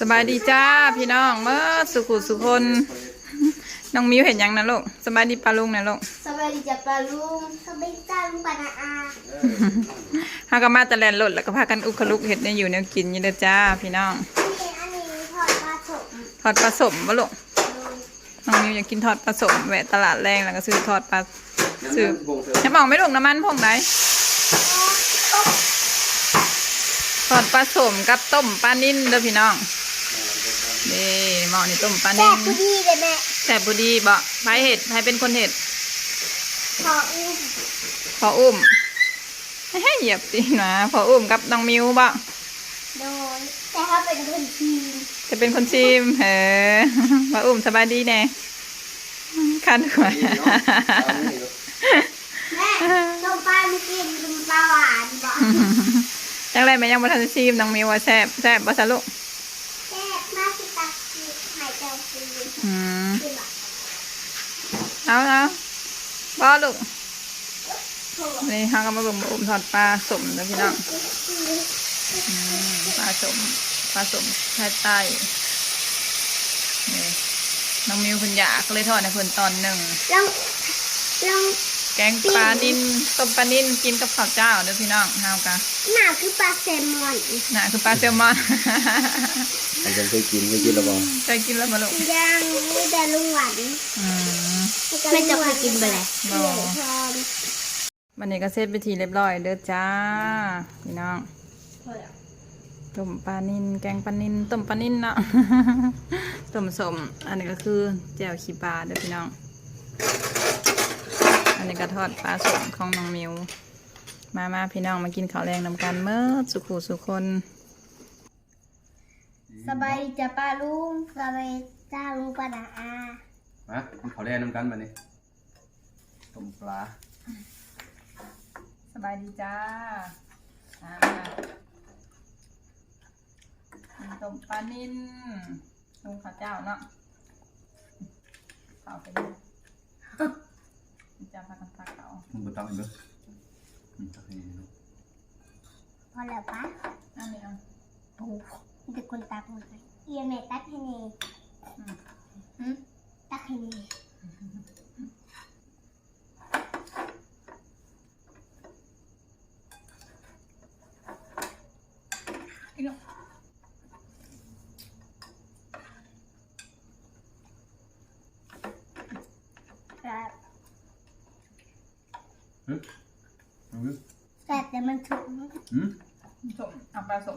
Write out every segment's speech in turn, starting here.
สบายดีจ้าพี่น้องเมื่อสุขุสุคนน้องมิวเห็นยังนะลูกสบายดีปลาลุงนะลูกสวัสดีจ้ะปลาลุงสวัสดีจ้าลุงปานาอาฮากามาแตะแลนรถแล้วก็พากันอุคลุกเห็ดเนี่ยอยู่แนวกินอยู่เด้อจ้าพี่น้องอันนี้อันนี้ทอดปลาสมทอดปลาสมวะลูกน้องมิวอยากกินทอดปลาสมแวะตลาดแรงแล้วก็ซื้อทอดปลาซื้อจะมองไม่ลงน้ำมันพงไหนทอดปลาสมกับต้มปลานิ่นเด้อพี่น้อง นี่หม้อนี่ต้มปลาแซ่นิ่บนพอดีเลยแม่แซ่บบุดีบ่ไผเห็ดไผเป็นคนเห็ดขออุ้มพออุ้มให้เหยียบสินะพออุ้มกับน้องมิวบ่โดยแต่ถ้าเป็นคนจีนจะเป็นคนชิมเฮ้อพออุ้มสบายดีแน่คันหัวแม่ต้มปลาไม่กินเป็นปลาหวานบอกจังไรแม่ยังบ่ทันได้ชิมน้องมิวว่าแซ่บแซ่บบ่ซะลูก แซ่บมากที่ตักกินหายใจกิน อืม กินแบบ เอาเอาบ่ลูกโถ่นี่เฮาก็มาเบิ่งหมูอุ้มทอดปลาสมแล้วพี่น้องอืมปลาสมปลาสมชายใต้นี่น้องมิวเพิ่นอยากเลยทอดให้เพิ่นตอนหนึ่งลองลองแกงปลานินต้มปลานินกินกับข้าวเจ้าเด้อพี่น้องเฮากะหน้าคือปลาแซลมอนน่ะคือปลาแซลมอนอันฉันเคยกินเคยกินแล้วบ่เคยกินแล้วมาลูกย่างไม่ได้ลุงหวานอืม ไม่จะเคยกินไปเลยบ่วันนี้ก็เสร็จไปทีเรียบร้อยเด้อจ้าพี่น้องต้มปลานินแกงปลานินต้มปลานินเนาะต้มสม อันนี้ก็คือแจ่วขี้ปลาเด้อพี่น้อง อันนี้ก็ทอดปลาสมของน้องมิว มามาพี่น้องมากินข้าวแรงนำกันเมื่อสุขุสุคนสบายดีจ้ะป้าลุงสบายจ้าลุงปานาอา มากินข้าวแล่น้ำกันมานี่ต้มปลาสบายดีจ้าอ่ามีต้มปลานิ่นลงข้าวเจ้าเนาะข้าวเป็นจะพากันตักเขามึงไปตักอีกเด้ออืมตักให้ดีเนาะพอแล้วปะอันนี้เอาโอ้เด็กคนตักหมดเลยเอียแม่ตักให้เน่อืมหืม ตักให้เน่อีกแล้วครับฮึเอาดิแต่แต่มันถูกอืมสมเอาปลาสม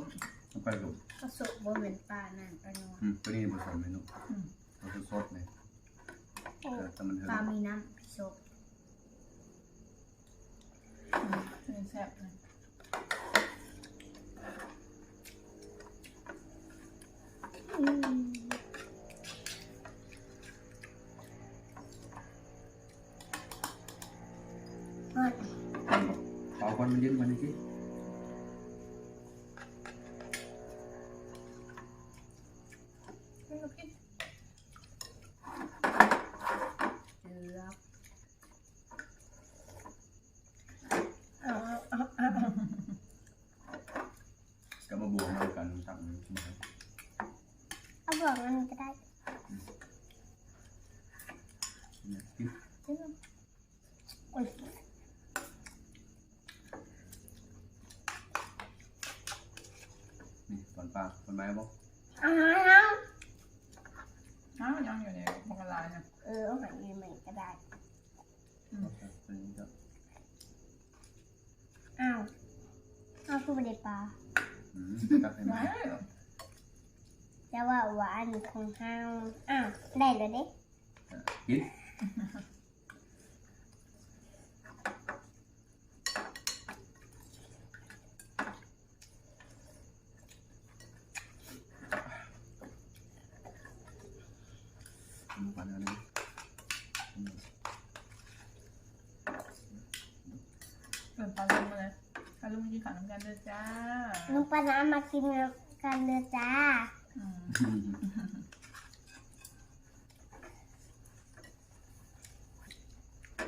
เอาไปลูกก็สุกบ่เหมือนปลานั่นปลาโนอืมตัวนี้ผสมเมนูอืมเราจะซดเลย เออแต่มันเถปลาอะมีน้ำพิโซอืมนี่แซ่บเลยอืมหมดเป่าควันมันเย็นมานี่สิ บวกมากันตักมันขึ้นมเอาบอกมันก็ได้เนี่ยกินโอ้ยนี่ตอนปลาตอนไม้บ่อ้าวอ้าวยังอยู่ในมกลาเนี่ยเออเอาใหม่ใหม่ก็ได้ตัวนี้ก็อ้าวอ้าวคือไม่ได้ปลา ตักให้ไม่มันแต่ว่าหวานของเฮาอ้าวได้แล้วเด้เออกิน อืมวันนี้อืม เปิดปลาลุงมาเลยป ลาลุงกินข้าวน้ำกันเด้อจ้าลุงปาน้ำมากินกันเลยจ้าอืมอืม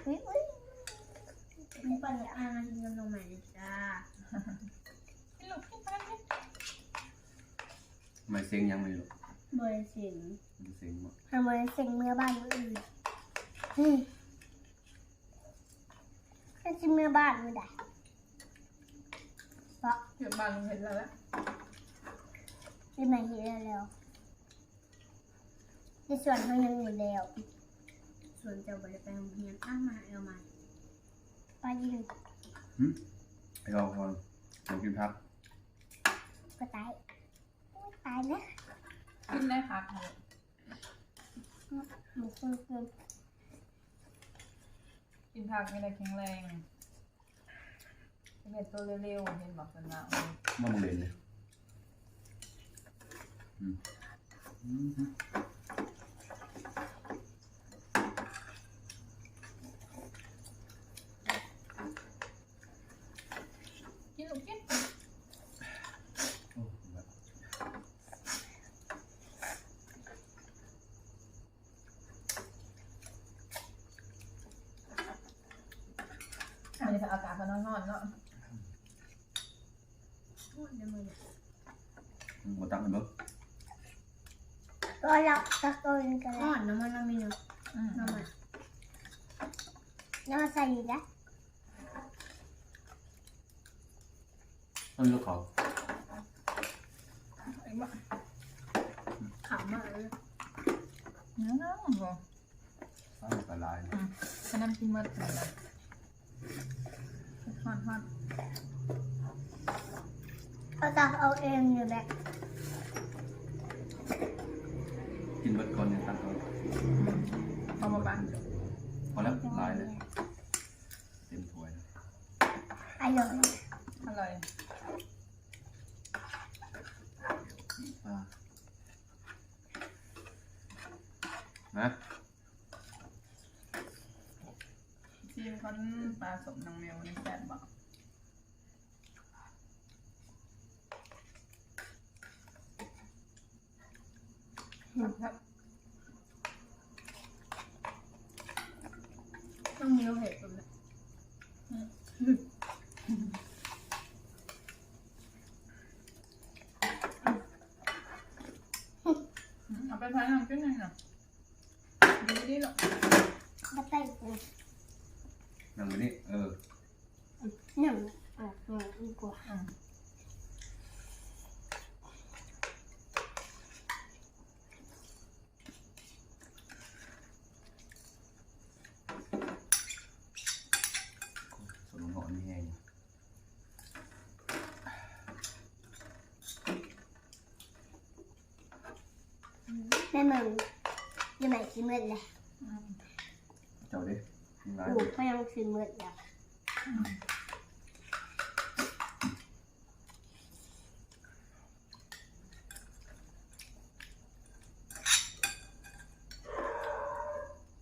อุ้ยอุ้ยลุงปาน้ำมากินกันลงมาเลยจ้าพี่ลูกพี่ปลาเนี่ยไม่เสียงยังไม่รู้บริสิงมันจะเสียงบ่ทำบริสิงเมื่อบ้านมืออื่นอืมก็จะเมื่อบ้านมือใดเพราะเห็นบ้านเห็นแล้วแหละที่ไหนเห็นแล้วที่ส่วนเขายังอยู่แล้วส่วนเจ้าบริไปโรงเรียนอ้ามาเอามาไปยิงหึไอ้เราพอนลองกินพักก็ตายอุ๊ยตายนะกินได้พักเถอะหมูคือคือกินผักมีอะไรแข็งแรง เป็นตัวเร็วๆเห็นบอกเป็นว่าว่ามึงเล่นเลยอืมอืมฮึกินลูกกินอันนี้ก็อากาศก็ร้อนๆเนาะ พูดในมือเนี่ย มึงมาตั้งกันเบิ้ง ก็รับตะโกนกันอ่อนน้ำมันน้ำมีน้ อืมำ น้ำมันน้ำมันใส่อีกนะต้องยกเขาไอ้บ้าขำมากเลยเนื้อน้ำบ่สร้างกระลายอืมขนมกินหมดเลยนะฮอนฮอนเอาตักเอาเองอยู่แบบ กิน เบิดก่อนเนี่ยตั้งเขาเอามาบ้านพอแล้วลายเลยเต็มถ้วยนะอร่อยอร่อยอ่านะที่คนปลาสมนางแมวนี่แซ่บบ่ครับ ต้องมีเห็ดตรงนี้ เอาไปพันหนึ่งขึ้นหนึ่งเนาะ ดีดีหรอกก็ใส่กูนั่งไปนี่เออหนึ่งอะหนึ่งดีกว่าอืมส่วนหงอนนี่แห้งแม่มึงยังไม่ซื้อมืดเลยอืมเจ้าดิ มีร้านกูก็ยังซื้อมืดแล้ว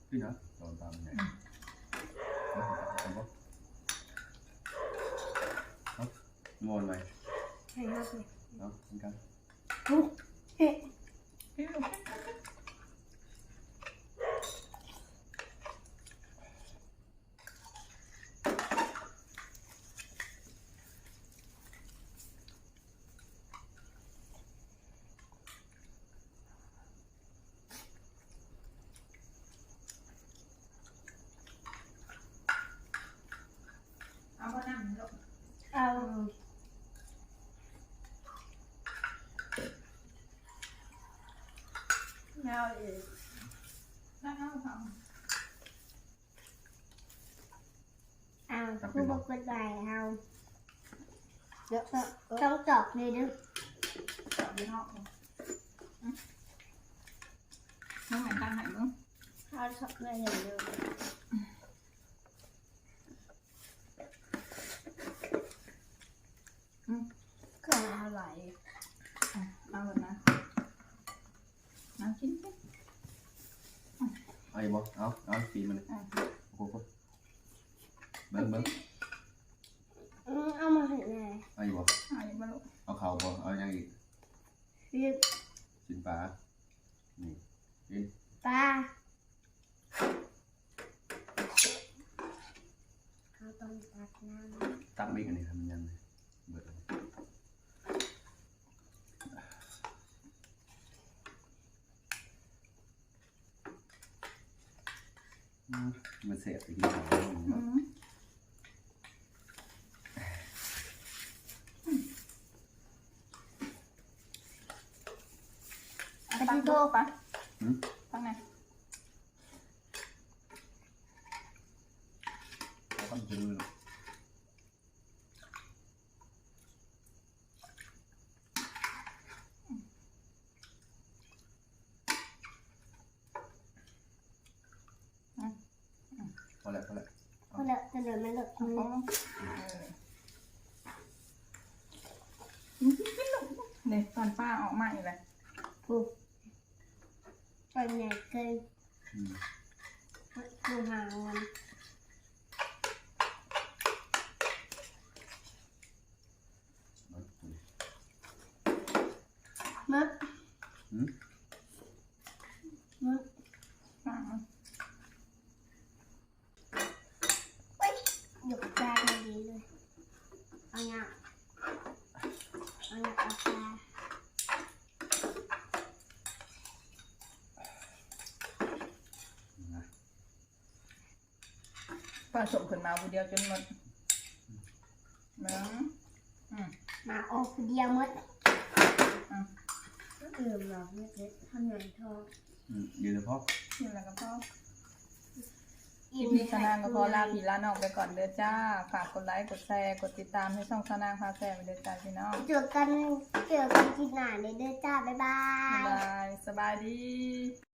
พี่นะตอนตามไงเอาบ่เอางอนไหมใช่ครับเลยเอาเหมือนกันอุ๊ยเฮ้ย พี่ลูกกิน เอาไปนั่งลูก เอา เอาอีกนั่งเอาเขาเอาผู้บอกกฎหมายเอาเดี๋ยวต้องจอ เอาอีกบ่เอาเอาปีมันเลยอะโอ้โหเบิ้งเบิ้ง อืมเอามาให้แม่ เอาอีกบ่ เอาอีกบ่ลูก เอาข่าวบ่เอาอย่างอีก ยืด กินปลานี่กิน ปลาเขาต้องตักน้ำ ตักบิ๊กอันนี้ทำมันยังไงเบิดเลย อื มมันเสียไปที่ไหนเนาะอืมอะตั้งโต๊ะปะอืมตั้งไงแล้วก็จะรู้พอแล้วพอแล้ว ก็เลย จะเดินไม่เลิกเอามือของเออเนี่ยตอนป้าออกมาอีกแล้วผูกไปไหนเกินอืมผูหางมัน เอาอืม มึด อืม มึด อ่า เฮ้ยหยกจานดีเลยเอาเงาเอาเงาเอาปลา นะ ป้าสมขึ้นมาผู้เดียวจนหมดเนื้ออืมมาออกเดียวมึดอะเอื่อมหรอกเล็กๆทำเงินทองอืมอยู่ในพ่อนี่แหละก็พอคอิ่ลิมปนี้สนางก็พอลาผีลาน้องไปก่อนเด้อจ้า ฝากกดไลค์กดแชร์กดติดตามให้ช่องสนางพาแซ่ไปเด้อจ้าพี่น้องเจอกันเจอกันที่ไหนเด้อจ้าบ๊ายบาบ๊ายยบายสบายดี